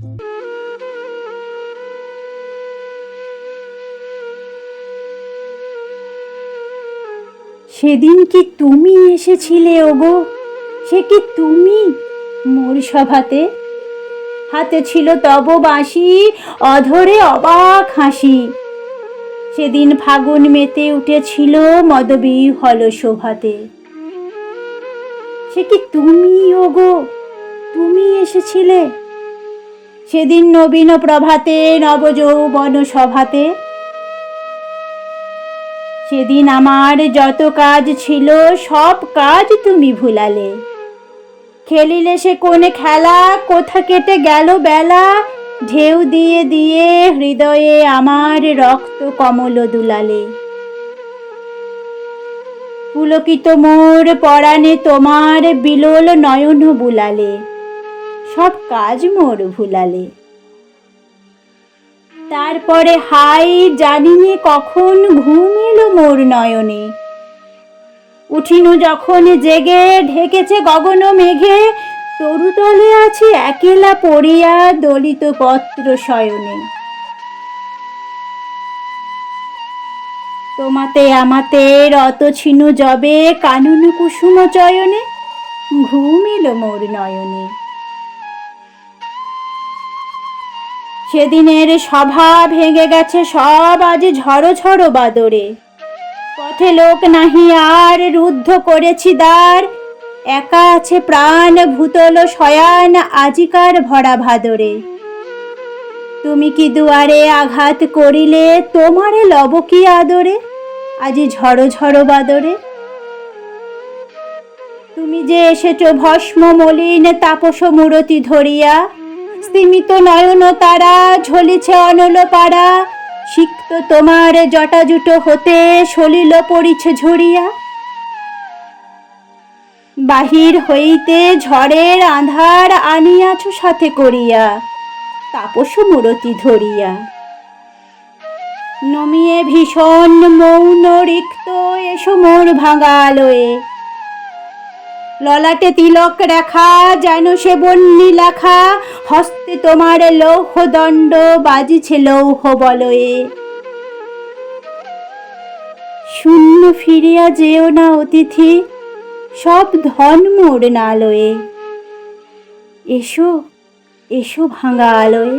সেদিন কি তুমি এসেছিলে, ওগো? সে কি তুমি মোর সভাতে? হাতে ছিল তব বাঁশি, অধরে অবাক হাসি। সেদিন ফাগুন মেতে উঠেছিল মদবী হল শোভাতে। সে কি তুমি, ওগো? তুমি এসেছিলে? সেদিন নবীন প্রভাতে, নবযৌবন সভাতে। সেদিন আমার যত কাজ ছিল, সব কাজ তুমি ভুলালে। খেলিলে সে কোনে খেলা, কোথা কেটে গেল বেলা? ঢেউ দিয়ে দিয়ে হৃদয়ে আমার রক্ত কমল দুলালে। পুলকিত মোর পরাণে তোমার বিলোল নয়ন বুলালে। সব কাজ মোর ভুলালে। তারপরে হাই জানিনে কখন ঘুম এলো মোর নয়নে। উঠিনু যখন জেগে ঢেকেছে গগন মেঘে, তরুতলে আছি একেলা পড়িয়া দলিত পত্র শয়নে। তোমাতে আমাতে রত ছিনু জবে কানন কুসুম চয়নে, ঘুম এলো মোর নয়নে। সেদিনের সভা ভেঙে গেছে সব আজ ঝড়ো ঝড়ো বাদরে। পথে লোক নাহি আর রুদ্ধ করেছি দ্বার। একা আছে প্রাণ ভূতল শয়ান আজিকার ভরা ভাদরে। তুমি কি দুয়ারে আঘাত করিলে তোমারে লব কি আদরে? আজি ঝড়ো ঝড়ো বাদরে। তুমি যে এসেছ ভস্ম মলিন তাপস মূরতি ধরিয়া স্তিমিত নয়ন তারা, ঝলিছে অনল পাড়া। সিক্ত তোমার জটাজুটো হতে সলিল পড়িছে ঝরিয়া বাহির হইতে ঝড়ের আধার আনিয়াছ সাথে করিয়া, তাপস মূরতি ধরিয়া। নমিয়ে ভীষণ মৌন রিক্ত এসো মোর ভাঙা আলোয় ললাটে তিলক রেখা, যেন সে বন্যি লেখা, হস্তে তোমার লৌহ দণ্ড বাজিছে লৌহ বলয়ে শূন্য ফিরিয়া যেও না অতিথি, সব ধন মোর নালয়ে। এসো এসো ভাঙা আলোয়।